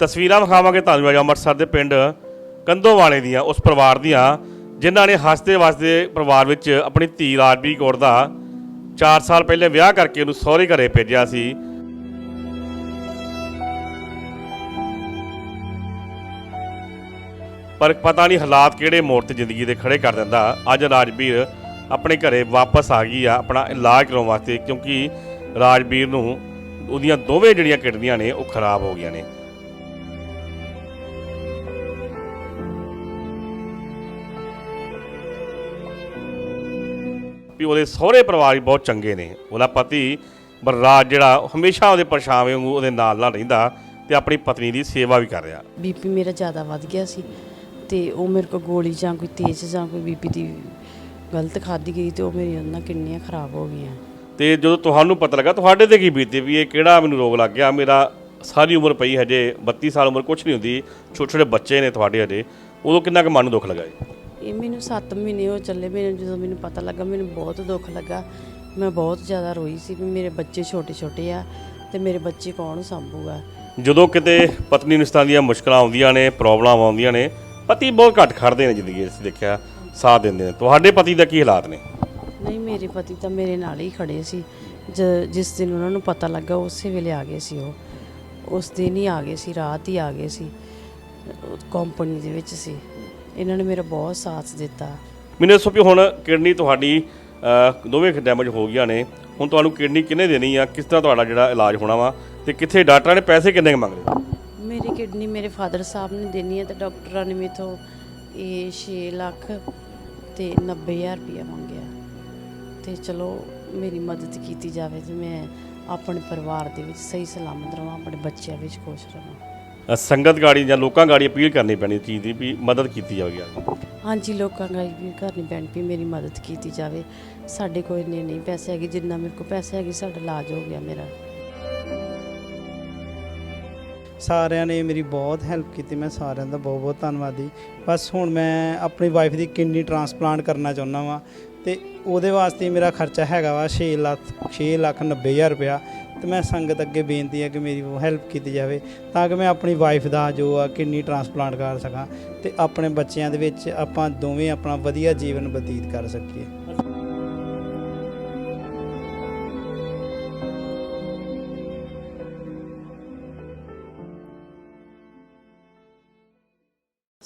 ਤਸਵੀਰਾਂ ਵਿਖਾਵਾਂਗੇ ਤੁਹਾਨੂੰ ਅੱਜ ਅੰਮ੍ਰਿਤਸਰ ਦੇ ਪਿੰਡ ਕੰਦੋਵਾਲੇ ਦੀਆਂ, ਉਸ ਪਰਿਵਾਰ ਦੀਆਂ, ਜਿਨ੍ਹਾਂ ਨੇ ਹੱਸਦੇ ਵਸਦੇ ਪਰਿਵਾਰ ਵਿੱਚ ਆਪਣੀ ਧੀ ਰਾਜਵੀਰ ਕੌਰ ਦਾ 4 ਸਾਲ ਪਹਿਲੇ ਵਿਆਹ ਕਰਕੇ ਉਹਨੂੰ ਸਹੁਰੇ ਘਰੇ ਭੇਜਿਆ ਸੀ। ਪਰ ਪਤਾ ਨਹੀਂ ਹਾਲਾਤ ਕਿਹੜੇ ਮੋੜ ਤੇ ਜ਼ਿੰਦਗੀ ਦੇ ਖੜੇ ਕਰ ਦਿੰਦਾ। ਅੱਜ ਰਾਜਵੀਰ ਆਪਣੇ ਘਰੇ ਵਾਪਸ ਆ ਗਈ ਆ, ਆਪਣਾ ਇਲਾਜ ਕਰਾਉਣ ਵਾਸਤੇ, ਕਿਉਂਕਿ ਰਾਜਵੀਰ ਨੂੰ ਉਹਦੀਆਂ ਦੋਵੇਂ ਜਿਹੜੀਆਂ ਕਿਡਨੀਆਂ ਨੇ, ਉਹ ਖਰਾਬ ਹੋ ਗਈਆਂ ਨੇ। ਵੀ ਉਹਦੇ ਸਹੁਰੇ ਪਰਿਵਾਰ ਵੀ ਬਹੁਤ ਚੰਗੇ ਨੇ। ਉਹਦਾ ਪਤੀ ਬਰਰਾਜ ਜਿਹੜਾ ਹਮੇਸ਼ਾ ਉਹਦੇ ਪਰਛਾਵੇਂ ਵਾਂਗੂ ਉਹਦੇ ਨਾਲ ਨਾਲ ਰਹਿੰਦਾ ਤੇ ਆਪਣੀ ਪਤਨੀ ਦੀ ਸੇਵਾ ਵੀ ਕਰ ਰਿਹਾ। ਬੀਪੀ ਮੇਰਾ ਜ਼ਿਆਦਾ ਵੱਧ ਗਿਆ ਸੀ ਤੇ ਉਹ ਮੇਰੇ ਕੋ ਗੋਲੀ ਜਾਂ ਕੋਈ ਤੇਜ਼ ਜਾਂ ਕੋਈ ਬੀਪੀ ਦੀ ਗਲਤ ਖਾਦੀ ਗਈ ਤੇ ਉਹ ਮੇਰੀ ਉਹਨਾਂ ਕਿਡਨੀਆਂ ਖਰਾਬ ਹੋ ਗਈਆਂ। ਤੇ ਜਦੋਂ ਤੁਹਾਨੂੰ ਪਤਾ ਲੱਗਾ ਤੁਹਾਡੇ ਤੇ ਕੀ ਬੀਤੇ ਵੀ ਇਹ ਕਿਹੜਾ ਮੈਨੂੰ ਰੋਗ ਲੱਗ ਗਿਆ? ਮੇਰਾ ਸਾਰੀ ਉਮਰ ਪਈ ਹਜੇ 32 ਸਾਲ ਉਮਰ ਕੁਝ ਨਹੀਂ ਹੁੰਦੀ ਛੋਟੇ ਛੋਟੇ ਬੱਚੇ ਨੇ ਤੁਹਾਡੇ ਹਜੇ। ਉਦੋਂ ਕਿੰਨਾ ਕੁ ਮਨ ਨੂੰ ਦੁੱਖ ਲੱਗਾ ਇਹ ਮੈਨੂੰ 7 ਮਹੀਨੇ ਹੋ ਚੱਲੇ ਮੈਨੂੰ ਜਦੋਂ ਮੈਨੂੰ ਪਤਾ ਲੱਗਾ ਮੈਨੂੰ ਬਹੁਤ ਦੁੱਖ ਲੱਗਾ। ਮੈਂ ਬਹੁਤ ਜ਼ਿਆਦਾ ਰੋਈ ਸੀ ਵੀ ਮੇਰੇ ਬੱਚੇ ਛੋਟੇ ਛੋਟੇ ਆ ਤੇ ਮੇਰੇ ਬੱਚੇ ਕੌਣ ਸੰਭੂਗਾ? ਜਦੋਂ ਕਿਤੇ ਪਤਨੀ ਨੂੰ ਇਸ ਤਰ੍ਹਾਂ ਦੀਆਂ ਮੁਸ਼ਕਲਾਂ ਆਉਂਦੀਆਂ ਨੇ ਪ੍ਰੋਬਲਮ ਆਉਂਦੀਆਂ ਨੇ ਪਤੀ ਬਹੁਤ ਘੱਟ ਖੜਦੇ ਨੇ ਜ਼ਿੰਦਗੀ ਅਸੀਂ ਦੇਖਿਆ ਸਾਥ ਦਿੰਦੇ ਨੇ। ਤੁਹਾਡੇ ਪਤੀ ਦਾ ਕੀ ਹਾਲਾਤ ਨੇ? ਨਹੀਂ ਮੇਰੇ ਪਤੀ ਤਾਂ ਮੇਰੇ ਨਾਲ ਹੀ ਖੜੇ ਸੀ। ਜਿਸ ਦਿਨ ਉਹਨਾਂ ਨੂੰ ਪਤਾ ਲੱਗਾ ਉਸੇ ਵੇਲੇ ਆ ਗਏ ਸੀ ਉਹ। ਉਸ ਦਿਨ ਹੀ ਆ ਗਏ ਸੀ ਰਾਤ ਹੀ ਆ ਗਏ ਸੀ। ਕੰਪਨੀ ਦੇ ਵਿੱਚ ਸੀ। ਇਹਨਾਂ ਨੇ ਮੇਰਾ ਬਹੁਤ ਸਾਥ ਦਿੱਤਾ। ਮੈਨੂੰ ਦੱਸੋ ਵੀ ਹੁਣ ਕਿਡਨੀ ਤੁਹਾਡੀ ਅਹ, ਦੋਵੇਂ ਡੈਮੇਜ ਹੋ ਗਈਆਂ ਨੇ। ਹੁਣ ਤੁਹਾਨੂੰ ਕਿਡਨੀ ਕਿੰਨੇ ਦੇਣੀ ਆ? ਕਿਸ ਤਰ੍ਹਾਂ ਤੁਹਾਡਾ ਜਿਹੜਾ ਇਲਾਜ ਹੋਣਾ ਵਾ? ਤੇ ਕਿੱਥੇ ਡਾਕਟਰਾਂ ਨੇ ਪੈਸੇ ਕਿੰਨੇ ਕੁ ਮੰਗਦੇ ਮੇਰੀ ਕਿਡਨੀ ਮੇਰੇ ਫਾਦਰ ਸਾਹਿਬ ਨੇ ਦੇਣੀ ਹੈ ਤੇ ਡਾਕਟਰਾਂ ਨੇ ਮੇਥੋਂ ਇਹ 6 ਲੱਖ ਤੇ 90000 ਰੁਪਇਆ ਮੰਗਿਆ। ਤੇ ਚਲੋ ਮੇਰੀ ਮਦਦ ਕੀਤੀ ਜਾਵੇ ਤੇ ਮੈਂ ਆਪਣੇ ਪਰਿਵਾਰ ਦੇ ਵਿੱਚ ਸਹੀ ਸਲਾਮਤ ਰਵਾਂ ਆਪਣੇ ਬੱਚਿਆਂ ਵਿੱਚ ਖੁਸ਼ ਰਵਾਂ। ਸੰਗਤ ਗਾੜੀ ਜਾਂ ਲੋਕਾਂ ਗਾੜੀ ਅਪੀਲ ਕਰਨੀ ਪੈਣੀ ਚੀਜ਼ ਦੀ ਵੀ ਮਦਦ ਕੀਤੀ ਜਾਵੇਗੀ ਹਾਂਜੀ ਲੋਕਾਂ ਗਾਈ ਵੀ ਕਰਨੀ ਪੈਣੀ ਵੀ ਮੇਰੀ ਮਦਦ ਕੀਤੀ ਜਾਵੇ। ਸਾਡੇ ਕੋਲ ਇੰਨੇ ਨਹੀਂ ਪੈਸੇ ਹੈਗੇ ਜਿੰਨਾ ਮੇਰੇ ਕੋਲ ਪੈਸੇ ਹੈਗੇ ਸਾਡਾ ਇਲਾਜ ਹੋ ਗਿਆ ਮੇਰਾ। ਸਾਰਿਆਂ ਨੇ ਮੇਰੀ ਬਹੁਤ ਹੈਲਪ ਕੀਤੀ ਮੈਂ ਸਾਰਿਆਂ ਦਾ ਬਹੁਤ ਬਹੁਤ ਧੰਨਵਾਦੀ। ਬਸ ਹੁਣ ਮੈਂ ਆਪਣੀ ਵਾਈਫ ਦੀ ਕਿਡਨੀ ਟ੍ਰਾਂਸਪਲਾਂਟ ਕਰਨਾ ਚਾਹੁੰਦਾ ਵਾਂ। ਤੇ ਉਹਦੇ ਵਾਸਤੇ ਮੇਰਾ ਖਰਚਾ ਹੈਗਾ ਵਾ 6 ਲੱਖ 6 ਲੱਖ 90 ਹਜ਼ਾਰ ਰੁਪਇਆ। ਤੇ ਮੈਂ ਸੰਗਤ ਅੱਗੇ ਬੇਨਤੀ ਹੈ ਕਿ ਮੇਰੀ ਹੈਲਪ ਕੀਤੀ ਜਾਵੇ ਤਾਂ ਕਿ ਮੈਂ ਆਪਣੀ ਵਾਈਫ ਦਾ ਜੋ ਆ ਕਿਡਨੀ ਟ੍ਰਾਂਸਪਲਾਂਟ ਕਰ ਸਕਾਂ ਤੇ ਆਪਣੇ ਬੱਚਿਆਂ ਦੇ ਵਿੱਚ ਆਪਾਂ ਦੋਵੇਂ ਆਪਣਾ ਵਧੀਆ ਜੀਵਨ ਬਤੀਤ ਕਰ ਸਕੀਏ।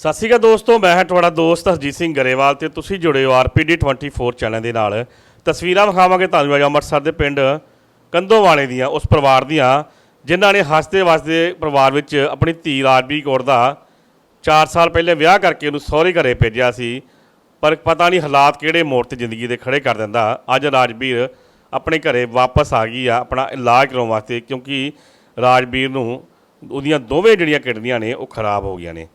ਸਤਿ ਸ਼੍ਰੀ ਅਕਾਲ ਦੋਸਤੋ, ਮੈਂ ਹਾਂ ਤੁਹਾਡਾ ਦੋਸਤ ਹਰਜੀਤ ਸਿੰਘ ਗਰੇਵਾਲ ਤੇ ਤੁਸੀਂ ਜੁੜੇ ਹੋ ਆਰਪੀਡੀ 24 ਚੈਨਲ ਦੇ ਨਾਲ। ਤਸਵੀਰਾਂ ਵਿਖਾਵਾਂਗੇ ਤੁਹਾਨੂੰ ਅੱਜ ਅੰਮ੍ਰਿਤਸਰ ਦੇ ਪਿੰਡ ਕੰਦੋਵਾਲੇ ਦੀਆਂ, ਉਸ ਪਰਿਵਾਰ ਦੀਆਂ, ਜਿਨ੍ਹਾਂ ਨੇ ਹੱਸਦੇ ਵਸਦੇ ਪਰਿਵਾਰ ਵਿੱਚ ਆਪਣੀ ਧੀ ਰਾਜਵੀਰ ਕੌਰ ਦਾ 4 ਸਾਲ ਪਹਿਲੇ ਵਿਆਹ ਕਰਕੇ ਉਹਨੂੰ ਸਹੁਰੇ ਘਰੇ ਭੇਜਿਆ ਸੀ, ਪਰ ਪਤਾ ਨਹੀਂ ਹਾਲਾਤ ਕਿਹੜੇ ਮੋੜ ਤੇ ਜ਼ਿੰਦਗੀ ਦੇ ਖੜੇ ਕਰ ਦਿੰਦਾ। ਅੱਜ ਰਾਜਵੀਰ ਆਪਣੇ ਘਰੇ ਵਾਪਸ ਆ ਗਈ ਆ, ਆਪਣਾ ਇਲਾਜ ਕਰਾਉਣ ਵਾਸਤੇ, ਕਿਉਂਕਿ ਰਾਜਵੀਰ ਨੂੰ ਉਹਦੀਆਂ ਦੋਵੇਂ ਜਿਹੜੀਆਂ ਕਿਡਨੀਆਂ ਨੇ, ਉਹ ਖਰਾਬ ਹੋ ਗਈਆਂ ਨੇ।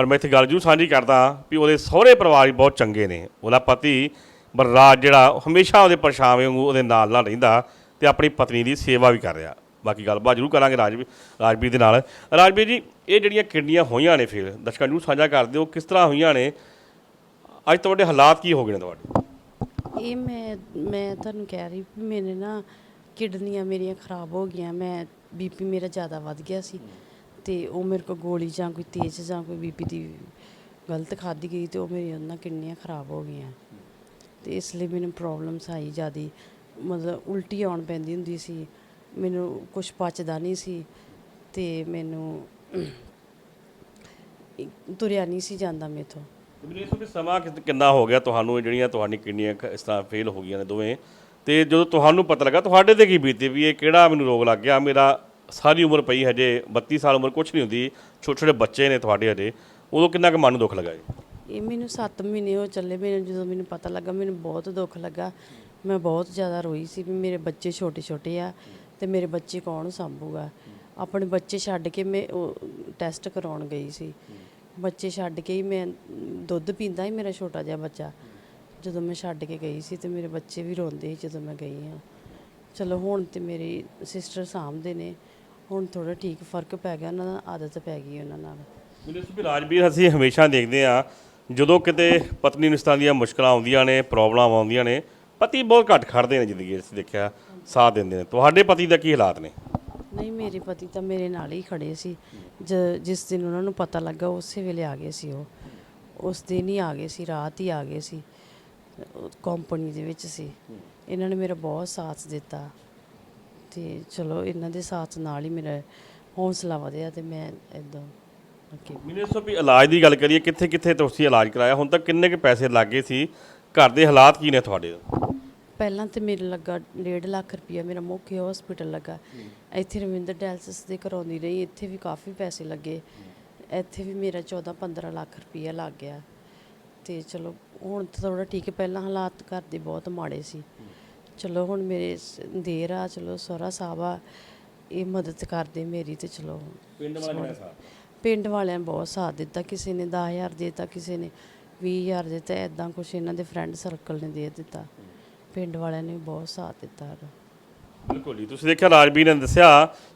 ਪਰ ਮੈਂ ਇੱਥੇ ਗੱਲ ਜੂ ਸਾਂਝੀ ਕਰਦਾ ਵੀ ਉਹਦੇ ਸਹੁਰੇ ਪਰਿਵਾਰ ਵੀ ਬਹੁਤ ਚੰਗੇ ਨੇ। ਉਹਦਾ ਪਤੀ ਬਰਰਾਜ ਜਿਹੜਾ ਉਹ ਹਮੇਸ਼ਾ ਉਹਦੇ ਪਰਛਾਵੇਂ ਵਾਂਗੂ ਉਹਦੇ ਨਾਲ ਨਾਲ ਰਹਿੰਦਾ ਤੇ ਆਪਣੀ ਪਤਨੀ ਦੀ ਸੇਵਾ ਵੀ ਕਰ ਰਿਹਾ। ਬਾਕੀ ਗੱਲਬਾਤ ਜ਼ਰੂਰ ਕਰਾਂਗੇ ਰਾਜਵੀਰ ਰਾਜਵੀਰ ਦੇ ਨਾਲ। ਰਾਜਵੀਰ ਜੀ, ਇਹ ਜਿਹੜੀਆਂ ਕਿਡਨੀਆਂ ਹੋਈਆਂ ਨੇ ਫਿਰ, ਦਰਸ਼ਕਾਂ ਨੂੰ ਸਾਂਝਾ ਕਰ ਦਿਓ, ਕਿਸ ਤਰ੍ਹਾਂ ਹੋਈਆਂ ਨੇ? ਅੱਜ ਤੁਹਾਡੇ ਹਾਲਾਤ ਕੀ ਹੋ ਗਏ ਨੇ ਤੁਹਾਡੇ? ਇਹ ਮੈਂ ਮੈਂ ਤੁਹਾਨੂੰ ਕਹਿ ਰਹੀ ਵੀ ਮੇਰੇ ਨਾ ਕਿਡਨੀਆਂ ਮੇਰੀਆਂ ਖਰਾਬ ਹੋ ਗਈਆਂ। ਮੈਂ ਬੀਪੀ ਮੇਰਾ ਜ਼ਿਆਦਾ ਵੱਧ ਗਿਆ ਸੀ। ਅਤੇ ਉਹ ਮੇਰੇ ਕੋਲ ਗੋਲੀ ਜਾਂ ਕੋਈ ਤੇਜ਼ ਜਾਂ ਕੋਈ ਬੀਪੀ ਦੀ ਗਲਤ ਖਾਧੀ ਗਈ ਅਤੇ ਉਹ ਮੇਰੀ ਉਹਨਾਂ ਕਿਡਨੀਆਂ ਖਰਾਬ ਹੋ ਗਈਆਂ। ਅਤੇ ਇਸ ਲਈ ਮੈਨੂੰ ਪ੍ਰੋਬਲਮਸ ਆਈ ਜ਼ਿਆਦਾ। ਮਤਲਬ ਉਲਟੀ ਆਉਣ ਪੈਂਦੀ ਹੁੰਦੀ ਸੀ। ਮੈਨੂੰ ਕੁਝ ਪਚਦਾ ਨਹੀਂ ਸੀ ਤੇ ਮੈਨੂੰ ਤੁਰਿਆ ਨਹੀਂ ਸੀ ਜਾਂਦਾ ਮੇਥੋਂ। ਮੈਨੂੰ ਇਸ ਵੀ ਸਮਾਂ ਕਿੰਨਾ ਹੋ ਗਿਆ ਤੁਹਾਨੂੰ ਜਿਹੜੀਆਂ ਤੁਹਾਡੀਆਂ ਕਿੰਨੀਆਂ ਇਸ ਤਰ੍ਹਾਂ ਫੇਲ ਹੋ ਗਈਆਂ ਨੇ ਦੋਵੇਂ। ਤੇ ਜਦੋਂ ਤੁਹਾਨੂੰ ਪਤਾ ਲੱਗਾ, ਤੁਹਾਡੇ ਤੇ ਕੀ ਬੀਤੇ ਵੀ ਇਹ ਕਿਹੜਾ ਮੈਨੂੰ ਰੋਗ ਲੱਗ ਗਿਆ, ਮੇਰਾ ਸਾਰੀ ਉਮਰ ਪਈ ਹਜੇ 32 ਸਾਲ ਉਮਰ ਕੁਝ ਨਹੀਂ ਹੁੰਦੀ ਛੋਟੇ ਛੋਟੇ ਬੱਚੇ ਨੇ ਤੁਹਾਡੇ ਹਜੇ, ਉਦੋਂ ਕਿੰਨਾ ਕੁ ਮਨ ਨੂੰ ਦੁੱਖ ਲੱਗਾ ਜੀ? ਇਹ ਮੈਨੂੰ 7 ਮਹੀਨੇ ਹੋ ਚੱਲੇ ਮੈਨੂੰ ਜਦੋਂ ਮੈਨੂੰ ਪਤਾ ਲੱਗਾ, ਮੈਨੂੰ ਬਹੁਤ ਦੁੱਖ ਲੱਗਾ। ਮੈਂ ਬਹੁਤ ਜ਼ਿਆਦਾ ਰੋਈ ਸੀ ਵੀ ਮੇਰੇ ਬੱਚੇ ਛੋਟੇ ਛੋਟੇ ਆ ਤੇ ਮੇਰੇ ਬੱਚੇ ਕੌਣ ਸੰਭੂਗਾ? ਆਪਣੇ ਬੱਚੇ ਛੱਡ ਕੇ ਮੈਂ ਉਹ ਟੈਸਟ ਕਰਾਉਣ ਗਈ ਸੀ। ਬੱਚੇ ਛੱਡ ਕੇ ਹੀ ਮੈਂ ਦੁੱਧ ਪੀਂਦਾ ਹੀ ਮੇਰਾ ਛੋਟਾ ਜਿਹਾ ਬੱਚਾ। ਜਦੋਂ ਮੈਂ ਛੱਡ ਕੇ ਗਈ ਸੀ ਤੇ ਮੇਰੇ ਬੱਚੇ ਵੀ ਰੋਂਦੇ ਸੀ ਜਦੋਂ ਮੈਂ ਗਈ ਹਾਂ। ਚਲੋ ਹੁਣ ਤੇ ਮੇਰੀ ਸਿਸਟਰ ਸਾਂਭਦੇ ਨੇ। ਹੁਣ ਥੋੜਾ ਠੀਕ ਫ਼ਰਕ ਪੈ ਗਿਆ ਉਹਨਾਂ ਦਾ ਆਦਤ ਪੈ ਗਈ ਉਹਨਾਂ ਨਾਲ। ਮੈਨੂੰ ਵੀ ਰਾਜਵੀਰ ਅਸੀਂ ਹਮੇਸ਼ਾ ਦੇਖਦੇ ਆ ਜਦੋਂ ਕਿਤੇ ਪਤਨੀ ਨੂੰ ਇਸ ਤਰ੍ਹਾਂ ਦੀਆਂ ਮੁਸ਼ਕਲਾਂ ਆਉਂਦੀਆਂ ਨੇ ਪ੍ਰੋਬਲਮ ਆਉਂਦੀਆਂ ਨੇ ਪਤੀ ਬਹੁਤ ਘੱਟ ਖੜਦੇ ਨੇ ਜ਼ਿੰਦਗੀ 'ਚ ਅਸੀਂ ਦੇਖਿਆ ਸਾਥ ਦਿੰਦੇ ਨੇ। ਤੁਹਾਡੇ ਪਤੀ ਦਾ ਕੀ ਹਾਲਾਤ ਨੇ? ਨਹੀਂ ਮੇਰੇ ਪਤੀ ਤਾਂ ਮੇਰੇ ਨਾਲ ਹੀ ਖੜੇ ਸੀ। ਜ- ਜਿਸ ਦਿਨ ਉਹਨਾਂ ਨੂੰ ਪਤਾ ਲੱਗਾ ਉਸੇ ਵੇਲੇ ਆ ਗਏ ਸੀ ਉਹ। ਉਸ ਦਿਨ ਹੀ ਆ ਗਏ ਸੀ ਰਾਤ ਹੀ ਆ ਗਏ ਸੀ। ਕੰਪਨੀ ਦੇ ਵਿੱਚ ਸੀ। ਇਹਨਾਂ ਨੇ ਮੇਰਾ ਬਹੁਤ ਸਾਥ ਦਿੱਤਾ। ਤੇ ਚਲੋ ਇਹਨਾਂ ਦੇ ਸਾਥ ਨਾਲ ਹੀ ਮੇਰਾ ਹੌਸਲਾ ਵਧਿਆ ਤੇ ਮੈਂ ਇਦਾਂ ਅੱਗੇ ਮੈਨੂੰ ਦੱਸੋ ਵੀ ਇਲਾਜ ਦੀ ਗੱਲ ਕਰੀਏ ਕਿੱਥੇ ਕਿੱਥੇ ਤੁਸੀਂ ਇਲਾਜ ਕਰਾਇਆ? ਹੁਣ ਤੱਕ ਕਿੰਨੇ ਕੁ ਪੈਸੇ ਲੱਗੇ ਸੀ? ਘਰ ਦੇ ਹਾਲਾਤ ਕੀ ਨੇ ਤੁਹਾਡੇ? ਪਹਿਲਾਂ ਤੇ ਮੇਰੇ ਲੱਗਾ 1.5 ਲੱਖ ਰੁਪਇਆ ਮੇਰਾ ਮੁੱਖ ਹਸਪੀਟਲ ਲੱਗਾ। ਇੱਥੇ ਰਵਿੰਦਰ ਡਾਇਲਸਿਸ ਦੇ ਕਰਾਉਂਦੀ ਰਹੀ ਇੱਥੇ ਵੀ ਕਾਫੀ ਪੈਸੇ ਲੱਗੇ। ਇੱਥੇ ਵੀ ਮੇਰਾ 14 15 ਲੱਖ ਰੁਪਇਆ ਲੱਗ ਗਿਆ। ਤੇ ਚਲੋ ਹੁਣ ਥੋੜਾ ਠੀਕ ਹੈ ਪਹਿਲਾਂ ਹਾਲਾਤ ਘਰ ਦੇ ਬਹੁਤ ਮਾੜੇ ਸੀ। ਚਲੋ ਹੁਣ ਮੇਰੇ ਦੇਰ ਆ ਚਲੋ ਸਹੁਰਾ ਸਾਹਿਬ ਆ ਇਹ ਮਦਦ ਕਰਦੇ ਮੇਰੀ ਤੇ ਚਲੋ ਪਿੰਡ ਵਾਲਾ ਕਿਹੜਾ ਸਾਥ ਪਿੰਡ ਵਾਲਿਆਂ ਨੇ ਬਹੁਤ ਸਾਥ ਦਿੱਤਾ ਕਿਸੇ ਨੇ 10000 ਦਿੱਤਾ ਕਿਸੇ ਨੇ 20000 ਦਿੱਤਾ ਐਦਾਂ ਕੁਛ ਇਹਨਾਂ ਦੇ ਫਰੈਂਡ ਸਰਕਲ ਨੇ ਦੇ ਦਿੱਤਾ। ਪਿੰਡ ਵਾਲਿਆਂ ਨੇ ਬਹੁਤ ਸਾਥ ਦਿੱਤਾ। ਬਿਲਕੁਲ ਜੀ ਤੁਸੀਂ ਦੇਖਿਆ ਰਾਜਵੀਰ ਨੇ ਦੱਸਿਆ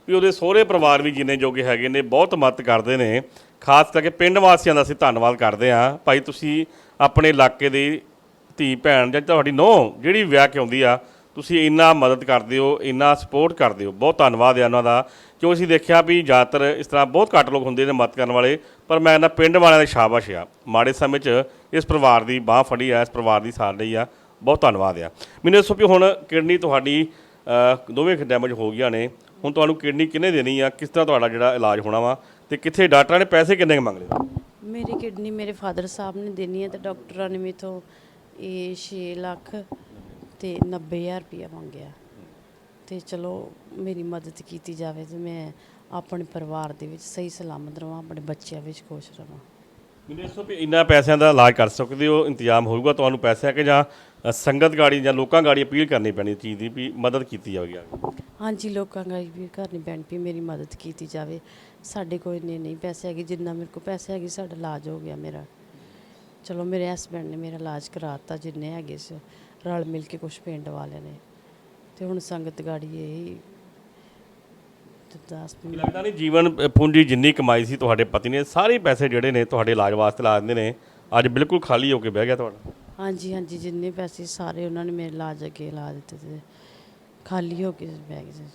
ਵੀ ਉਹਦੇ ਸਹੁਰੇ ਪਰਿਵਾਰ ਵੀ ਜਿੰਨੇ ਜੋਗੇ ਹੈਗੇ ਨੇ ਬਹੁਤ ਮਦਦ ਕਰਦੇ ਨੇ। ਖਾਸ ਕਰਕੇ ਪਿੰਡ ਵਾਸੀਆਂ ਦਾ ਅਸੀਂ ਧੰਨਵਾਦ ਕਰਦੇ ਹਾਂ। ਭਾਈ ਤੁਸੀਂ ਆਪਣੇ ਇਲਾਕੇ ਦੀ ਧੀ ਭੈਣ ਜਾਂ ਤੁਹਾਡੀ ਨੂੰਹ ਜਿਹੜੀ ਵਿਆਹ ਕੇ ਆਉਂਦੀ ਆ, ਤੁਸੀਂ ਇੰਨਾ ਮਦਦ ਕਰਦੇ ਹੋ, ਇੰਨਾ ਸਪੋਰਟ ਕਰਦੇ ਹੋ। ਬਹੁਤ ਧੰਨਵਾਦ ਹੈ ਉਹਨਾਂ ਦਾ। ਕਿਉਂ ਅਸੀਂ ਦੇਖਿਆ ਵੀ ਜ਼ਿਆਦਾਤਰ ਇਸ ਤਰ੍ਹਾਂ ਬਹੁਤ ਘੱਟ ਲੋਕ ਹੁੰਦੇ ਨੇ ਮਦਦ ਕਰਨ ਵਾਲੇ, ਪਰ ਮੈਂ ਇਹਨਾਂ ਪਿੰਡ ਵਾਲਿਆਂ ਦੇ ਸ਼ਾਬਾਸ਼ ਆ। ਮਾੜੇ ਸਮੇਂ 'ਚ ਇਸ ਪਰਿਵਾਰ ਦੀ ਬਾਹ ਫੜੀ ਆ, ਇਸ ਪਰਿਵਾਰ ਦੀ ਸਾਥ ਲਈ ਆ। ਬਹੁਤ ਧੰਨਵਾਦ ਆ। ਮੈਨੂੰ ਦੱਸੋ ਵੀ ਹੁਣ ਕਿਡਨੀ ਤੁਹਾਡੀ ਦੋਵੇਂ ਡੈਮੇਜ ਹੋ ਗਈਆਂ ਨੇ। ਹੁਣ ਤੁਹਾਨੂੰ ਕਿਡਨੀ ਕਿੰਨੇ ਦੇਣੀ ਆ? ਕਿਸ ਤਰ੍ਹਾਂ ਤੁਹਾਡਾ ਜਿਹੜਾ ਇਲਾਜ ਹੋਣਾ ਵਾ? ਤੇ ਕਿੱਥੇ ਡਾਕਟਰਾਂ ਨੇ ਪੈਸੇ ਕਿੰਨੇ ਕੁ ਮੰਗ ਲਏ? ਮੇਰੀ ਕਿਡਨੀ ਮੇਰੇ ਫਾਦਰ ਸਾਹਿਬ ਨੇ ਦੇਣੀ ਹੈ ਤੇ ਡਾਕਟਰਾਂ ਨੇ ਮੇਥੋਂ ਇਹ 6 ਲੱਖ ਤੇ 90000 ਰੁਪਇਆ ਮੰਗਿਆ। ਤੇ ਚਲੋ ਮੇਰੀ ਮਦਦ ਕੀਤੀ ਜਾਵੇ ਤੇ ਮੈਂ ਆਪਣੇ ਪਰਿਵਾਰ ਦੇ ਵਿੱਚ ਸਹੀ ਸਲਾਮਤ ਰਵਾਂ ਆਪਣੇ ਬੱਚਿਆਂ ਵਿੱਚ ਖੁਸ਼ ਰਵਾਂ। ਮੈਨੂੰ ਦੱਸੋ ਵੀ ਇੰਨਾ ਪੈਸਿਆਂ ਦਾ ਇਲਾਜ ਕਰ ਸਕਦੇ ਹੋ ਇੰਤਜ਼ਾਮ ਹੋਊਗਾ ਤੁਹਾਨੂੰ ਪੈਸਿਆਂ ਕਿ ਜਾਂ ਸੰਗਤ ਗਾੜੀ ਜਾਂ ਲੋਕਾਂ ਗਾੜੀ ਅਪੀਲ ਕਰਨੀ ਪੈਣੀ ਚੀਜ਼ ਦੀ ਵੀ ਮਦਦ ਕੀਤੀ ਜਾਵੇਗੀ ਹਾਂਜੀ ਲੋਕਾਂ ਦਾ ਵੀ ਕਰਨੀ ਪੈਣੀ ਵੀ ਮੇਰੀ ਮਦਦ ਕੀਤੀ ਜਾਵੇ। ਸਾਡੇ ਕੋਲ ਇੰਨੇ ਨਹੀਂ ਪੈਸੇ ਹੈਗੇ ਜਿੰਨਾ ਮੇਰੇ ਕੋਲ ਪੈਸੇ ਹੈਗੇ ਸਾਡਾ ਇਲਾਜ ਹੋ ਗਿਆ ਮੇਰਾ। ਚਲੋ ਮੇਰੇ ਹਸਬੰਡ ਨੇ ਮੇਰਾ ਇਲਾਜ ਕਰਾਤਾ ਜਿੰਨੇ ਹੈਗੇ ਸੀ ਰਲ ਮਿਲ ਕੇ ਕੁਝ ਪਿੰਡ ਵਾਲਿਆਂ ਨੇ। ਤੇ ਹੁਣ ਸੰਗਤ ਗਾੜੀ ਇਹ ਲੱਗਦਾ ਨਹੀਂ ਜੀਵਨ ਪੂੰਜੀ ਜਿੰਨੀ ਕਮਾਈ ਸੀ ਤੁਹਾਡੇ ਪਤੀ ਨੇ ਸਾਰੇ ਪੈਸੇ ਜਿਹੜੇ ਨੇ ਤੁਹਾਡੇ ਇਲਾਜ ਵਾਸਤੇ ਲਾ ਦਿੰਦੇ ਨੇ ਅੱਜ ਬਿਲਕੁਲ ਖਾਲੀ ਹੋ ਕੇ ਬਹਿ ਗਿਆ ਤੁਹਾਡਾ। ਹਾਂਜੀ ਹਾਂਜੀ ਜਿੰਨੇ ਪੈਸੇ ਸਾਰੇ ਉਹਨਾਂ ਨੇ ਮੇਰੇ ਇਲਾਜ ਅੱਗੇ ਲਾ ਦਿੱਤੇ ਤੇ ਖਾਲੀ ਹੋ ਕੇ ਬਹਿ ਗਏ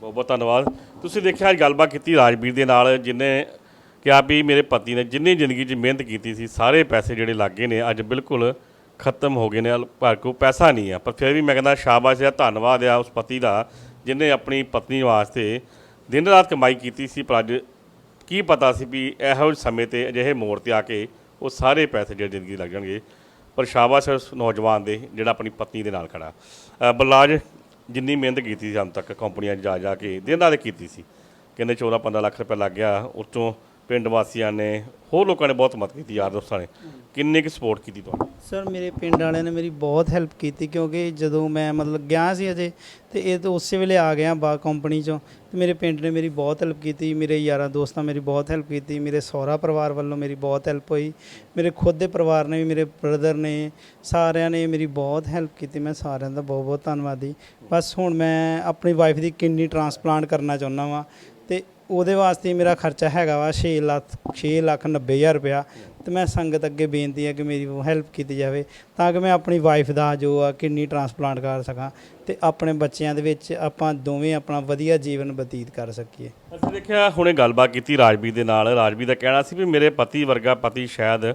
ਬਹੁਤ ਬਹੁਤ ਧੰਨਵਾਦ। ਤੁਸੀਂ ਦੇਖਿਆ ਅੱਜ ਗੱਲਬਾਤ ਕੀਤੀ ਰਾਜਵੀਰ ਦੇ ਨਾਲ ਜਿਨੇ ਕਿਹਾ ਵੀ ਮੇਰੇ ਪਤੀ ਨੇ ਜਿੰਨੀ ਜ਼ਿੰਦਗੀ 'ਚ ਮਿਹਨਤ ਕੀਤੀ ਸੀ ਸਾਰੇ ਪੈਸੇ ਜਿਹੜੇ ਲੱਗੇ ਨੇ ਅੱਜ ਬਿਲਕੁਲ ਖਤਮ ਹੋ ਗਏ ਨੇ। ਅਲ- ਪਰ ਕੋ ਪੈਸਾ ਨਹੀਂ ਆ। ਪਰ ਫਿਰ ਵੀ ਮੈਂ ਕਹਿੰਦਾ ਸ਼ਾਬਾਸ਼ ਆ ਧੰਨਵਾਦ ਆ ਉਸ ਪਤੀ ਦਾ ਜਿਨੇ ਆਪਣੀ ਪਤਨੀ ਵਾਸਤੇ ਦਿਨ ਰਾਤ ਕਮਾਈ ਕੀਤੀ ਸੀ। ਪਰ ਅੱਜ ਕੀ ਪਤਾ ਸੀ ਵੀ ਇਹੋ ਜਿਹੇ ਸਮੇਂ ਤੇ ਅਜਿਹੇ ਮੋੜ ਤੇ ਆ ਕੇ ਉਹ ਸਾਰੇ ਪੈਸੇ ਜਿਹੜੇ ਜ਼ਿੰਦਗੀ ਲੱਗ ਜਾਣਗੇ। ਪਰ ਸ਼ਾਬਾਸ਼ ਉਸ ਨੌਜਵਾਨ ਦੇ ਜਿਹੜਾ ਆਪਣੀ ਪਤਨੀ ਦੇ ਨਾਲ ਖੜਾ। ਅ, ਜਿੰਨੀ ਮਿਹਨਤ ਕੀਤੀ ਸੀ ਹਮ ਤੱਕ ਕੰਪਨੀਆਂ 'ਚ ਜਾ ਜਾ ਕੇ ਦਿਨ ਰਾਤ ਕੀਤੀ ਸੀ। ਕਹਿੰਦੇ 14 15 ਲੱਖ ਰੁਪਏ ਲੱਗ ਗਿਆ। ਉੱਤੋਂ ਪਿੰਡ ਵਾਸੀਆਂ ਨੇ, ਹੋਰ ਲੋਕਾਂ ਨੇ ਬਹੁਤ ਮਦਦ ਕੀਤੀ, ਯਾਰ ਦੋਸਤਾਂ ਨੇ। ਕਿੰਨੇ ਕੁ ਸਪੋਰਟ ਕੀਤੀ ਤੁਹਾਨੂੰ ਸਰ ਮੇਰੇ ਪਿੰਡ ਵਾਲਿਆਂ ਨੇ ਮੇਰੀ ਬਹੁਤ ਹੈਲਪ ਕੀਤੀ ਕਿਉਂਕਿ ਜਦੋਂ ਮੈਂ ਮਤਲਬ ਗਿਆ ਸੀ ਅਜੇ, ਤੇ ਇਹ ਤਾਂ ਉਸੇ ਵੇਲੇ ਆ ਗਿਆ ਬਾ ਕੰਪਨੀ ਚੋਂ। ਤੇ ਮੇਰੇ ਪਿੰਡ ਨੇ ਮੇਰੀ ਬਹੁਤ ਹੈਲਪ ਕੀਤੀ, ਮੇਰੇ ਯਾਰਾਂ ਦੋਸਤਾਂ ਮੇਰੀ ਬਹੁਤ ਹੈਲਪ ਕੀਤੀ, ਮੇਰੇ ਸਹੁਰਾ ਪਰਿਵਾਰ ਵੱਲੋਂ ਮੇਰੀ ਬਹੁਤ ਹੈਲਪ ਹੋਈ, ਮੇਰੇ ਖੁਦ ਦੇ ਪਰਿਵਾਰ ਨੇ ਵੀ ਮੇਰੇ ਬ੍ਰਦਰ ਨੇ, ਸਾਰਿਆਂ ਨੇ ਮੇਰੀ ਬਹੁਤ ਹੈਲਪ ਕੀਤੀ, ਮੈਂ ਸਾਰਿਆਂ ਦਾ ਬਹੁਤ ਬਹੁਤ ਧੰਨਵਾਦੀ। ਬਸ ਹੁਣ ਮੈਂ ਆਪਣੀ ਵਾਈਫ ਦੀ ਕਿਡਨੀ ਟ੍ਰਾਂਸਪਲਾਂਟ ਕਰਨਾ ਚਾਹੁੰਦਾ ਵਾਂ ਉਹਦੇ ਵਾਸਤੇ ਮੇਰਾ ਖਰਚਾ ਹੈਗਾ ਵਾ 6 ਲੱਖ 6 ਲੱਖ 90 ਹਜ਼ਾਰ ਰੁਪਇਆ। ਤੇ ਮੈਂ ਸੰਗਤ ਅੱਗੇ ਬੇਨਤੀ ਹੈ ਕਿ ਮੇਰੀ ਹੈਲਪ ਕੀਤੀ ਜਾਵੇ ਤਾਂ ਕਿ ਮੈਂ ਆਪਣੀ ਵਾਈਫ ਦਾ ਜੋ ਆ ਕਿਡਨੀ ਟ੍ਰਾਂਸਪਲਾਂਟ ਕਰ ਸਕਾਂ ਤੇ ਆਪਣੇ ਬੱਚਿਆਂ ਦੇ ਵਿੱਚ ਆਪਾਂ ਦੋਵੇਂ ਆਪਣਾ ਵਧੀਆ ਜੀਵਨ ਬਤੀਤ ਕਰ ਸਕੀਏ। ਅਸੀਂ ਦੇਖਿਆ ਹੁਣੇ ਗੱਲਬਾਤ ਕੀਤੀ ਰਾਜਵੀ ਦੇ ਨਾਲ। ਰਾਜਵੀ ਦਾ ਕਹਿਣਾ ਸੀ ਵੀ ਮੇਰੇ ਪਤੀ ਵਰਗਾ ਪਤੀ ਸ਼ਾਇਦ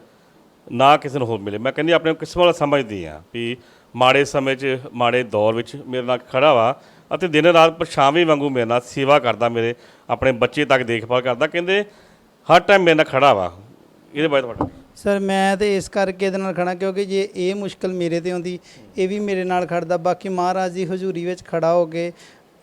ਨਾ ਕਿਸੇ ਨੂੰ ਹੋਰ ਮਿਲੇ। ਮੈਂ ਕਹਿੰਦੀ ਆਪਣੇ ਕਿਸਮਤ ਵਾਲਾ ਸਮਝਦੀ ਆ ਵੀ ਮਾੜੇ ਸਮੇਂ 'ਚ, ਮਾੜੇ ਦੌਰ ਵਿੱਚ ਮੇਰੇ ਨਾਲ ਖੜਾ ਵਾ। ਅਤੇ ਦਿਨ ਰਾਤ ਪਰਛਾਵੇਂ ਵਾਂਗੂ ਮੇਰੇ ਨਾਲ ਸੇਵਾ ਕਰਦਾ, ਮੇਰੇ ਆਪਣੇ ਬੱਚੇ ਤੱਕ ਦੇਖਭਾਲ ਕਰਦਾ। ਕਹਿੰਦੇ, ਹਰ ਟਾਈਮ ਮੇਰੇ ਨਾਲ ਖੜਾ ਵਾ। ਇਹਦੇ ਬਾਰੇ ਤੁਹਾਡਾ ਸਰ, ਮੈਂ ਤੇ ਇਸ ਕਰਕੇ ਇਹਦੇ ਨਾਲ ਖੜਾ, ਕਿਉਂਕਿ ਜੇ ਇਹ ਮੁਸ਼ਕਲ ਮੇਰੇ ਤੇ ਆਉਂਦੀ, ਇਹ ਵੀ ਮੇਰੇ ਨਾਲ ਖੜਦਾ। ਬਾਕੀ ਮਹਾਰਾਜ ਦੀ ਹਜ਼ੂਰੀ ਵਿੱਚ ਖੜਾ ਹੋ ਕੇ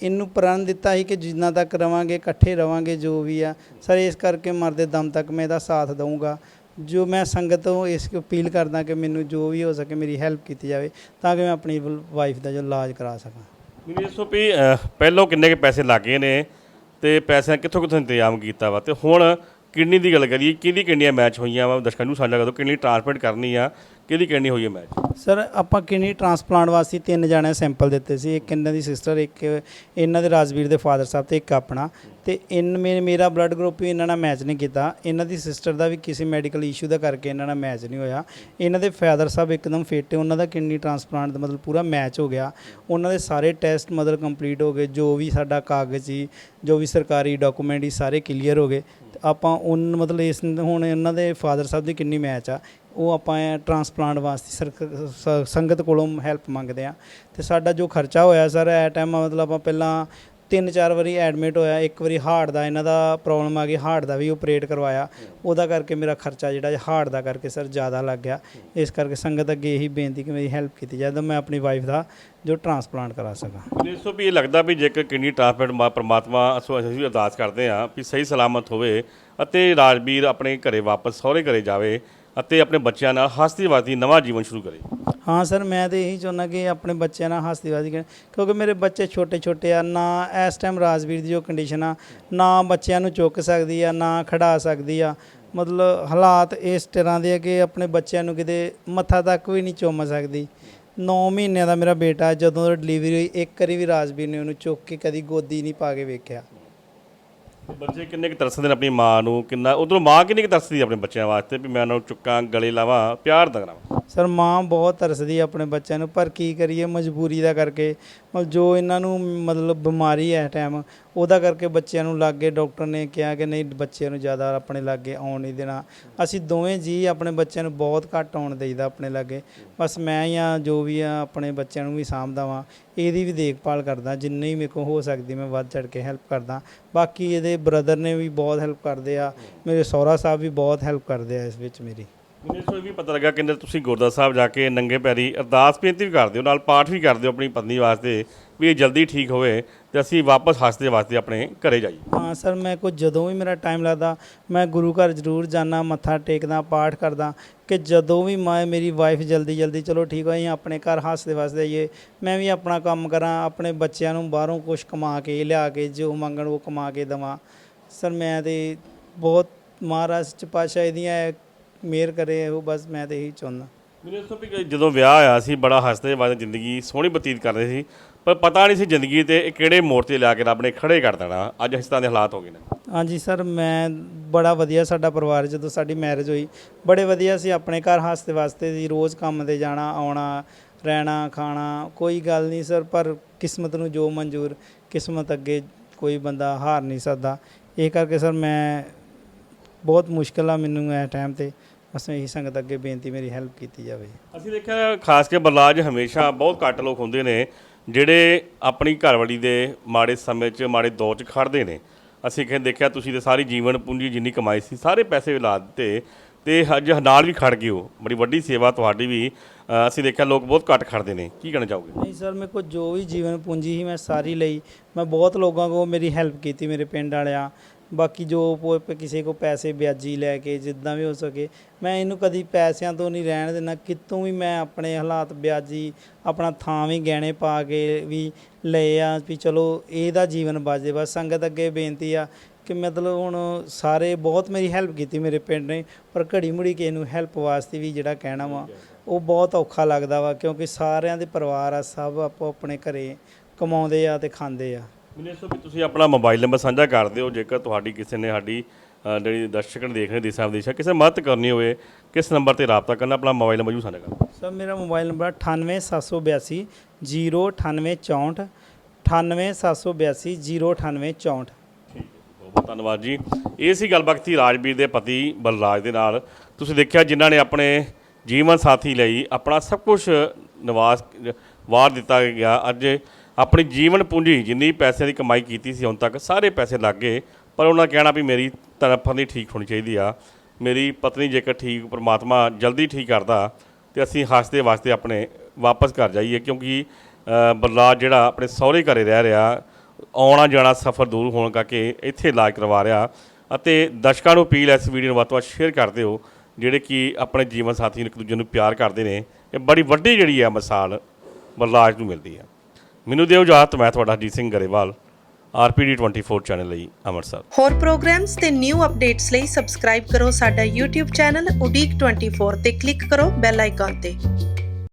ਇਹਨੂੰ ਪ੍ਰਣ ਦਿੱਤਾ ਸੀ ਕਿ ਜਿੰਨਾ ਤੱਕ ਰਵਾਂਗੇ, ਇਕੱਠੇ ਰਵਾਂਗੇ, ਜੋ ਵੀ ਆ। ਸਰ, ਇਸ ਕਰਕੇ ਮਰਦੇ ਦਮ ਤੱਕ ਮੈਂ ਇਹਦਾ ਸਾਥ ਦਊਂਗਾ। ਜੋ ਮੈਂ ਸੰਗਤ ਤੋਂ ਇਸ ਅਪੀਲ ਕਰਦਾ ਕਿ ਮੈਨੂੰ ਜੋ ਵੀ ਹੋ ਸਕੇ ਮੇਰੀ ਹੈਲਪ ਕੀਤੀ ਜਾਵੇ, ਤਾਂ ਕਿ ਮੈਂ ਆਪਣੀ ਵਾਈਫ ਦਾ ਜੋ ਇਲਾਜ ਕਰਾ ਸਕਾਂ। ਮੈਨੂੰ ਦੱਸੋ ਵੀ ਅਹ, ਪਹਿਲੋਂ ਕਿੰਨੇ ਕੇ ਪੈਸੇ ਲੱਗੇ ਨੇ ਤੇ ਪੈਸਿਆਂ ਕਿੱਥੋਂ ਕਿੱਥੋਂ ਇੰਤਜ਼ਾਮ ਕੀਤਾ ਵਾ? ਤੇ ਹੁਣ ਕਿਡਨੀ ਦੀ ਗੱਲ ਕਰੀਏ ਕਿਹਦੀ ਕਿਡਨੀਆਂ ਮੈਚ ਹੋਈਆਂ ਵਾ? ਦਰਸ਼ਕਾਂ ਨੂੰ ਸਾਂਝਾ ਕਰੋ ਕਿੰਨੀ ਟ੍ਰਾਂਸਪਲਾਂਟ ਕਰਨੀ ਆ ਕਿਹਦੀ ਕਿਡਨੀ ਹੋਈ ਹੈ ਮੈਚ ਸਰ, ਆਪਾਂ ਕਿਡਨੀ ਟ੍ਰਾਂਸਪਲਾਂਟ ਵਾਸਤੇ ਤਿੰਨ ਜਾਣੇ ਸੈਂਪਲ ਦਿੱਤੇ ਸੀ। ਇੱਕ ਇਹਨਾਂ ਦੀ ਸਿਸਟਰ, ਇੱਕ ਇਹਨਾਂ ਦੇ ਰਾਜਵੀਰ ਦੇ ਫਾਦਰ ਸਾਹਿਬ ਤੇ ਇੱਕ ਆਪਣਾ। ਤੇ ਇਨ ਮੇ- ਮੇਰਾ ਬਲੱਡ ਗਰੁੱਪ ਵੀ ਇਹਨਾਂ ਨਾਲ ਮੈਚ ਨਹੀਂ ਕੀਤਾ। ਇਹਨਾਂ ਦੀ ਸਿਸਟਰ ਦਾ ਵੀ ਕਿਸੇ ਮੈਡੀਕਲ ਇਸ਼ੂ ਦਾ ਕਰਕੇ ਇਹਨਾਂ ਨਾਲ ਮੈਚ ਨਹੀਂ ਹੋਇਆ। ਇਹਨਾਂ ਦੇ ਫਾਦਰ ਸਾਹਿਬ ਇੱਕਦਮ ਫਿੱਟ ਉਹਨਾਂ ਦਾ ਕਿਡਨੀ ਟ੍ਰਾਂਸਪਲਾਂਟ ਦਾ ਮਤਲਬ ਪੂਰਾ ਮੈਚ ਹੋ ਗਿਆ। ਉਹਨਾਂ ਦੇ ਸਾਰੇ ਟੈਸਟ ਮਤਲਬ ਕੰਪਲੀਟ ਹੋ ਗਏ। ਜੋ ਵੀ ਸਾਡਾ ਕਾਗਜ਼ ਸੀ, ਜੋ ਵੀ ਸਰਕਾਰੀ ਡਾਕੂਮੈਂਟ ਸੀ, ਸਾਰੇ ਕਲੀਅਰ ਹੋ ਗਏ। ਤੇ ਆਪਾਂ ਉਨ ਮਤਲਬ ਇਸ, ਹੁਣ ਇਹਨਾਂ ਦੇ ਫਾਦਰ ਸਾਹਿਬ ਦੀ ਕਿੰਨੀ ਮੈਚ ਆ, ਉਹ ਆਪਾਂ ਟ੍ਰਾਂਸਪਲਾਂਟ ਵਾਸਤੇ ਸਰਕ- ਸ- ਸੰਗਤ ਕੋਲੋਂ ਹੈਲਪ ਮੰਗਦੇ ਆ। ਤੇ ਸਾਡਾ ਜੋ ਖਰਚਾ ਹੋਇਆ ਸਰ ਐ ਟਾਈਮ ਮਤਲਬ ਆਪਾਂ ਪਹਿਲਾਂ ਤਿੰਨ ਚਾਰ ਵਾਰੀ ਐਡਮਿਟ ਹੋਇਆ, ਇੱਕ ਵਾਰੀ ਹਾਰਟ ਦਾ, ਇਹਨਾਂ ਦਾ ਪ੍ਰੋਬਲਮ ਆ ਗਈ ਹਾਰਟ ਦਾ ਵੀ ਆਪਰੇਟ ਕਰਵਾਇਆ। ਉਹਦਾ ਕਰਕੇ ਮੇਰਾ ਖਰਚਾ ਜਿਹੜਾ ਹਾਰਟ ਦਾ ਕਰਕੇ ਸਰ ਜ਼ਿਆਦਾ ਲੱਗ ਗਿਆ। ਇਸ ਕਰਕੇ ਸੰਗਤ ਅੱਗੇ ਇਹੀ ਬੇਨਤੀ ਕਿ ਮੇਰੀ ਹੈਲਪ ਕੀਤੀ ਜਾਵੇ ਤਾਂ ਮੈਂ ਆਪਣੀ ਵਾਈਫ ਦਾ ਜੋ ਟਰਾਂਸਪਲਾਂਟ ਕਰਾ ਸਕਾਂ। ਇਸ ਤੋਂ ਵੀ ਇਹ ਲੱਗਦਾ ਵੀ ਜੇਕਰ ਕਿੰਨੀ ਟ੍ਰਾਂਸਪਲਾਂਟ ਮਾ, ਪ੍ਰਮਾਤਮਾ, ਅਸੋ ਅਸੀਂ ਵੀ ਅਰਦਾਸ ਕਰਦੇ ਹਾਂ ਵੀ ਸਹੀ ਸਲਾਮਤ ਹੋਵੇ ਅਤੇ ਰਾਜਵੀਰ ਆਪਣੇ ਘਰੇ ਵਾਪਸ ਸਹੁਰੇ ਘਰੇ ਜਾਵੇ। ਅਤੇ ਆਪਣੇ ਬੱਚਿਆਂ ਨਾਲ ਹੱਸਦੀ ਵਸਦੀ ਨਵਾਂ ਜੀਵਨ ਸ਼ੁਰੂ ਕਰੇ। ਹਾਂ ਸਰ, ਮੈਂ ਤੇ ਇਹੀ ਚਾਹੁੰਦਾ ਕਿ ਆਪਣੇ ਬੱਚਿਆਂ ਨਾਲ ਹੱਸਦੀ ਵਾਦੀ ਕਰਨ ਕਿਉਂਕਿ ਮੇਰੇ ਬੱਚੇ ਛੋਟੇ ਛੋਟੇ ਆ, ਨਾ ਇਸ ਟਾਈਮ ਰਾਜਵੀਰ ਦੀ ਜੋ ਕੰਡੀਸ਼ਨ ਆ, ਨਾ ਬੱਚਿਆਂ ਨੂੰ ਚੁੱਕ ਸਕਦੀ ਆ, ਨਾ ਖੜਾ ਸਕਦੀ ਆ। ਮਤਲਬ ਹਾਲਾਤ ਇਸ ਤਰ੍ਹਾਂ ਦੇ ਆ ਕਿ ਆਪਣੇ ਬੱਚਿਆਂ ਨੂੰ ਕਿਤੇ ਮੱਥਾ ਤੱਕ ਵੀ ਨਹੀਂ ਚੁੰਮ ਸਕਦੀ। 9 ਮਹੀਨਿਆਂ ਦਾ ਮੇਰਾ ਬੇਟਾ ਜਦੋਂ ਡਿਲੀਵਰੀ ਹੋਈ, ਇੱਕ ਵਾਰੀ ਵੀ ਰਾਜਵੀਰ ਨੇ ਉਹਨੂੰ ਚੁੱਕ ਕੇ ਕਦੀ ਗੋਦੀ ਨਹੀਂ ਪਾ ਕੇ ਵੇਖਿਆ। ਬੱਚੇ ਕਿੰਨੇ ਕੁ ਤਰਸਦੇ ਨੇ ਆਪਣੀ ਮਾਂ ਨੂੰ? ਕਿੰਨਾ ਉਧਰੋਂ ਮਾਂ ਕਿੰਨੀ ਕੁ ਤਰਸਦੀ ਆਪਣੇ ਬੱਚਿਆਂ ਵਾਸਤੇ? ਵੀ ਮੈਂ ਉਹਨਾਂ ਨੂੰ ਚੁੱਕਾਂ, ਗਲੇ ਲਾਵਾਂ, ਪਿਆਰ ਦਾ ਕਰਾਂ ਸਰ ਮਾਂ ਬਹੁਤ ਤਰਸਦੀ ਆ ਆਪਣੇ ਬੱਚਿਆਂ ਨੂੰ, ਪਰ ਕੀ ਕਰੀਏ ਮਜਬੂਰੀ ਦਾ ਕਰਕੇ। ਮਤਲਬ ਜੋ ਇਹਨਾਂ ਨੂੰ ਮਤਲਬ ਬਿਮਾਰੀ ਹੈ ਟਾਈਮ ਉਹਦਾ ਕਰਕੇ ਬੱਚਿਆਂ ਨੂੰ ਲਾਗੇ ਡਾਕਟਰ ਨੇ ਕਿਹਾ ਕਿ ਨਹੀਂ ਬੱਚਿਆਂ ਨੂੰ ਜ਼ਿਆਦਾ ਆਪਣੇ ਲਾਗੇ ਆਉਣ ਨਹੀਂ ਦੇਣਾ। ਅਸੀਂ ਦੋਵੇਂ ਜੀ ਆਪਣੇ ਬੱਚਿਆਂ ਨੂੰ ਬਹੁਤ ਘੱਟ ਆਉਣ ਦੇਈਦਾ ਆਪਣੇ ਲਾਗੇ। ਬਸ ਮੈਂ ਹੀ ਆ ਜੋ ਵੀ ਆ ਆਪਣੇ ਬੱਚਿਆਂ ਨੂੰ ਵੀ ਸਾਂਭਦਾ ਵਾਂ ਇਹਦੀ ਵੀ ਦੇਖਭਾਲ ਕਰਦਾ, ਜਿੰਨੀ ਮੇਰੇ ਕੋਲ ਹੋ ਸਕਦੀ ਮੈਂ ਵੱਧ ਚੜ ਕੇ ਹੈਲਪ ਕਰਦਾ। ਬਾਕੀ ਇਹਦੇ ਬ੍ਰਦਰ ਨੇ ਵੀ ਬਹੁਤ ਹੈਲਪ ਕਰਦੇ ਆ, ਮੇਰੇ ਸਹੁਰਾ ਸਾਹਿਬ ਵੀ ਬਹੁਤ ਹੈਲਪ ਕਰਦੇ ਆ ਇਸ ਵਿੱਚ ਮੇਰੀ। ਮੈਨੂੰ ਇਸ ਤੋਂ ਇਹ ਵੀ ਪਤਾ ਲੱਗਾ ਕਿ ਤੁਸੀਂ ਗੁਰਦੁਆਰਾ ਸਾਹਿਬ ਜਾ ਕੇ ਨੰਗੇ ਪੈਰੀ ਅਰਦਾਸ ਬੇਨਤੀ ਵੀ ਕਰਦੇ ਹੋ, ਨਾਲ ਪਾਠ ਵੀ ਕਰਦੇ ਹੋ ਆਪਣੀ ਪਤਨੀ ਵਾਸਤੇ ਵੀ ਇਹ ਜਲਦੀ ਠੀਕ ਹੋਵੇ ਤੇ ਅਸੀਂ ਵਾਪਸ ਹੱਸਦੇ ਵਾਸਤੇ ਆਪਣੇ ਘਰੇ ਜਾਈਏ। ਹਾਂ ਸਰ, ਮੈਂ ਕੋਈ ਜਦੋਂ ਵੀ ਮੇਰਾ ਟਾਈਮ ਲੱਗਦਾ, ਮੈਂ ਗੁਰੂ ਘਰ ਜ਼ਰੂਰ ਜਾਣਾ ਮੱਥਾ ਟੇਕਦਾ, ਪਾਠ ਕਰਦਾ ਕਿ ਜਦੋਂ ਵੀ ਮੈਂ, ਮੇਰੀ ਵਾਈਫ ਜਲਦੀ ਜਲਦੀ ਚਲੋ ਠੀਕ ਹੋਈ ਆਪਣੇ ਘਰ ਹੱਸਦੇ ਵਸਦੇ ਆਈਏ। ਮੈਂ ਵੀ ਆਪਣਾ ਕੰਮ ਕਰਾਂ, ਆਪਣੇ ਬੱਚਿਆਂ ਨੂੰ ਬਾਹਰੋਂ ਕੁਝ ਕਮਾ ਕੇ, ਲਿਆ ਕੇ, ਜੋ ਮੰਗਣ ਉਹ ਕਮਾ ਕੇ ਦੇਵਾਂ। ਸਰ, ਮੈਂ ਤੇ ਬਹੁਤ ਮਹਾਰਾਜ ਚ ਪਾਸ਼ਾ ਇਹਦੀਆਂ ਮਿਹਰ ਕਰੇ ਉਹ ਬਸ ਮੈਂ ਤੇ ਇਹੀ ਚਾਹੁੰਦਾ। ਮੈਨੂੰ ਇਸ ਤੋਂ ਵੀ ਕਿ ਜਦੋਂ ਵਿਆਹ ਹੋਇਆ ਸੀ ਬੜਾ ਹੱਸਦੇ ਵਾਦੇ ਜ਼ਿੰਦਗੀ ਸੋਹਣੀ ਬਤੀਤ ਕਰਦੇ ਸੀ ਪਰ ਪਤਾ ਨਹੀਂ ਸੀ ਜ਼ਿੰਦਗੀ ਤੇ ਇਹ ਕਿਹੜੇ ਮੋੜ ਤੇ ਲਿਆ ਕੇ ਰੱਬ ਨੇ ਖੜੇ ਕਰ ਦੇਣਾ। ਅੱਜ ਇਸ ਤਰ੍ਹਾਂ ਦੇ ਹਾਲਾਤ ਹੋ ਗਏ ਨੇ। ਹਾਂਜੀ ਸਰ ਮੈਂ ਬੜਾ ਵਧੀਆ ਸਾਡਾ ਪਰਿਵਾਰ ਜਦੋਂ ਸਾਡੀ ਮੈਰਿਜ ਹੋਈ ਬੜੇ ਵਧੀਆ ਸੀ ਆਪਣੇ ਘਰ ਹੱਸਦੇ ਵਾਸਤੇ ਸੀ ਰੋਜ਼ ਕੰਮ ਤੇ ਜਾਣਾ ਆਉਣਾ ਰਹਿਣਾ ਖਾਣਾ ਕੋਈ ਗੱਲ ਨਹੀਂ ਸਰ ਪਰ ਕਿਸਮਤ ਨੂੰ ਜੋ ਮਨਜ਼ੂਰ ਕਿਸਮਤ ਅੱਗੇ ਕੋਈ ਬੰਦਾ ਹਾਰ ਨਹੀਂ ਸਕਦਾ। ਇਹ ਕਰਕੇ ਸਰ ਮੈਂ ਬਹੁਤ ਮੁਸ਼ਕਲ ਆ ਮੈਨੂੰ ਇਹ ਟਾਈਮ ਤੇ। ਬਸ ਇਹੀ ਸੰਗਤ ਅੱਗੇ ਬੇਨਤੀ ਮੇਰੀ ਹੈਲਪ ਕੀਤੀ ਜਾਵੇ। ਅਸੀਂ ਦੇਖਿਆ ਖਾਸ ਕੇ ਬਰਲਾਜ ਹਮੇਸ਼ਾ ਬਹੁਤ ਘੱਟ ਲੋਕ ਹੁੰਦੇ ਨੇ ਜਿਹੜੇ ਆਪਣੀ ਘਰਵਾਲੀ ਦੇ ਮਾੜੇ ਸਮੇਂ 'ਚ ਮਾੜੇ ਦੌਰ 'ਚ ਖੜਦੇ ਨੇ। ਅਸੀਂ ਕਹਿੰਦੇ ਦੇਖਿਆ ਤੁਸੀਂ ਤੇ ਸਾਰੀ ਜੀਵਨ ਪੂੰਜੀ ਜਿੰਨੀ ਕਮਾਈ ਸੀ ਸਾਰੇ ਪੈਸੇ ਲਾ ਦਿੱਤੇ ਤੇ ਅੱਜ ਨਾਲ ਵੀ ਖੜ ਗਏ ਹੋ। ਬੜੀ ਵੱਡੀ ਸੇਵਾ ਤੁਹਾਡੀ ਵੀ ਅਸੀਂ ਦੇਖਿਆ ਲੋਕ ਬਹੁਤ ਘੱਟ ਖੜਦੇ ਨੇ। ਕੀ ਕਹਿਣਾ ਚਾਹੋਗੇ? ਨਹੀਂ ਸਰ ਮੇਰੇ ਕੋਲ ਜੋ ਵੀ ਜੀਵਨ ਪੂੰਜੀ ਸੀ ਮੈਂ ਸਾਰੀ ਲਈ। ਮੈਂ ਬਹੁਤ ਲੋਕਾਂ ਕੋ ਮੇਰੀ ਹੈਲਪ ਕੀਤੀ ਮੇਰੇ ਪਿੰਡ ਵਾਲਿਆਂ ਬਾਕੀ ਜੋ ਪ- ਕਿਸੇ ਕੋ ਪੈਸੇ ਵਿਆਜੀ ਲੈ ਕੇ ਜਿੱਦਾਂ ਵੀ ਹੋ ਸਕੇ, ਮੈਂ ਇਹਨੂੰ ਕਦੀ ਪੈਸਿਆਂ ਤੋਂ ਨਹੀਂ ਰਹਿਣ ਦੇਣਾ ਕਿਤੋਂ ਵੀ ਮੈਂ ਆਪਣੇ ਹਾਲਾਤ ਵਿਆਜੀ, ਆਪਣਾ ਥਾਂ ਵੀ ਗਹਿਣੇ ਪਾ ਕੇ ਵੀ ਲਏ ਆ ਵੀ ਚਲੋ ਇਹਦਾ ਜੀਵਨ ਬਚ ਬਚੇ ਬਸ ਸੰਗਤ ਅੱਗੇ ਬੇਨਤੀ ਆ ਕਿ ਮਤਲਬ ਹੁਣ ਸਾਰੇ ਬਹੁਤ ਮੇਰੀ ਹੈਲਪ ਕੀਤੀ ਮੇਰੇ ਪਿੰਡ ਨੇ, ਪਰ ਘੜੀ ਮੁੜੀ ਕਿਸੇ ਨੂੰ ਹੈਲਪ ਵਾਸਤੇ ਵੀ ਜਿਹੜਾ ਕਹਿਣਾ ਵਾ, ਉਹ ਬਹੁਤ ਔਖਾ ਲੱਗਦਾ ਵਾ ਕਿਉਂਕਿ ਸਾਰਿਆਂ ਦੇ ਪਰਿਵਾਰ ਆ, ਸਭ ਆਪੋ ਆਪਣੇ ਘਰੇ ਕਮਾਉਂਦੇ ਆ ਤੇ ਖਾਂਦੇ ਆ। ਮੈਨੂੰ ਵੀ ਤੁਸੀਂ ਆਪਣਾ ਮੋਬਾਈਲ ਨੰਬਰ ਸਾਂਝਾ ਕਰ ਦਿਓ ਜੇਕਰ ਤੁਹਾਡੀ ਕਿਸੇ ਨੇ ਸਾਡੀ ਅ, ਜਿਹੜੀ ਦਰਸ਼ਕ ਨੇ ਦੇਖ ਰਹੇ ਦੇਸਾਂ ਵਿਦੇਸ਼ਾਂ ਕਿਸੇ ਮਦਦ ਕਰਨੀ ਹੋਵੇ ਕਿਸ ਨੰਬਰ ਤੇ ਰਾਬਤਾ ਕਰਨਾ ਆਪਣਾ ਮੋਬਾਈਲ ਨੰਬਰ ਜੂ ਸਾਂਝਾ ਕਰੋ ਸਰ ਮੇਰਾ ਮੋਬਾਈਲ ਨੰਬਰ 98782 09864 98782 09864 ਠੀਕ ਹੈ ਬਹੁਤ ਬਹੁਤ ਧੰਨਵਾਦ ਜੀ। ਇਹ ਸੀ ਗੱਲਬਾਤ ਸੀ ਰਾਜਵੀਰ ਦੇ ਪਤੀ ਬਲਰਾਜ ਦੇ ਨਾਲ। ਤੁਸੀਂ ਦੇਖਿਆ ਜਿਨ੍ਹਾਂ ਨੇ ਆਪਣੇ ਜੀਵਨ ਸਾਥੀ ਲਈ ਆਪਣਾ ਸਭ ਕੁਝ ਨਿਵਾਸ ਵਾਰ ਦਿੱਤਾ ਗਿਆ। ਅੱਜ ਆਪਣੀ ਜੀਵਨ ਪੂੰਜੀ ਜਿੰਨੀ ਪੈਸਿਆਂ ਦੀ ਕਮਾਈ ਕੀਤੀ ਸੀ ਹੁਣ ਤੱਕ ਸਾਰੇ ਪੈਸੇ ਲੱਗ ਗਏ ਪਰ ਉਹਨਾਂ ਕਹਿਣਾ ਵੀ ਮੇਰੀ ਤਰਫਾਂ ਦੀ ਠੀਕ ਹੋਣੀ ਚਾਹੀਦੀ ਆ। ਮੇਰੀ ਪਤਨੀ ਜੇਕਰ ਠੀਕ ਪ੍ਰਮਾਤਮਾ ਜਲਦੀ ਠੀਕ ਕਰਦਾ ਤੇ ਅਸੀਂ ਹੱਸਦੇ ਵਾਸਤੇ ਆਪਣੇ ਵਾਪਸ ਘਰ ਜਾਈਏ ਕਿਉਂਕਿ ਅ, ਬਲਰਾਜ ਜਿਹੜਾ ਆਪਣੇ ਸਹੁਰੇ ਘਰੇ ਰਹਿ ਰਿਹਾ ਆਉਣਾ ਜਾਣਾ ਸਫ਼ਰ ਦੂਰ ਹੋਣ ਕਰਕੇ ਇੱਥੇ ਇਲਾਜ ਕਰਵਾ ਰਿਹਾ ਅਤੇ ਦਰਸ਼ਕਾਂ ਨੂੰ ਅਪੀਲ ਇਸ ਵੀਡੀਓ ਨੂੰ ਵੱਧ ਤੋਂ ਵੱਧ ਸ਼ੇਅਰ ਕਰ ਦਿਓ ਜਿਹੜੇ ਕਿ ਆਪਣੇ ਜੀਵਨ ਸਾਥੀ ਨੂੰ ਇੱਕ ਦੂਜੇ ਨੂੰ ਪਿਆਰ ਕਰਦੇ ਨੇ ਇਹ ਬੜੀ ਵੱਡੀ ਜਿਹੜੀ ਹੈ ਮਿਸਾਲ ਬਲਰਾਜ ਨੂੰ ਮਿਲਦੀ ਹੈ ਮੈਨੂੰ ਦਿਓ ਇਜਾਜ਼ਤ, ਮੈਂ ਤੁਹਾਡਾ ਹਰਜੀਤ ਸਿੰਘ ਗਰੇਵਾਲ, ਆਰਪੀਡੀ 24 ਚੈਨਲ ਲਈ ਅੰਮ੍ਰਿਤਸਰ। ਹੋਰ ਪ੍ਰੋਗਰਾਮਸ ਤੇ ਨਿਊ ਅਪਡੇਟਸ ਲਈ ਸਬਸਕ੍ਰਾਈਬ ਕਰੋ ਸਾਡਾ YouTube ਚੈਨਲ ਉਡੀਕ 24 ਤੇ ਕਲਿੱਕ ਕਰੋ ਬੈਲ ਆਈਕਨ ਤੇ।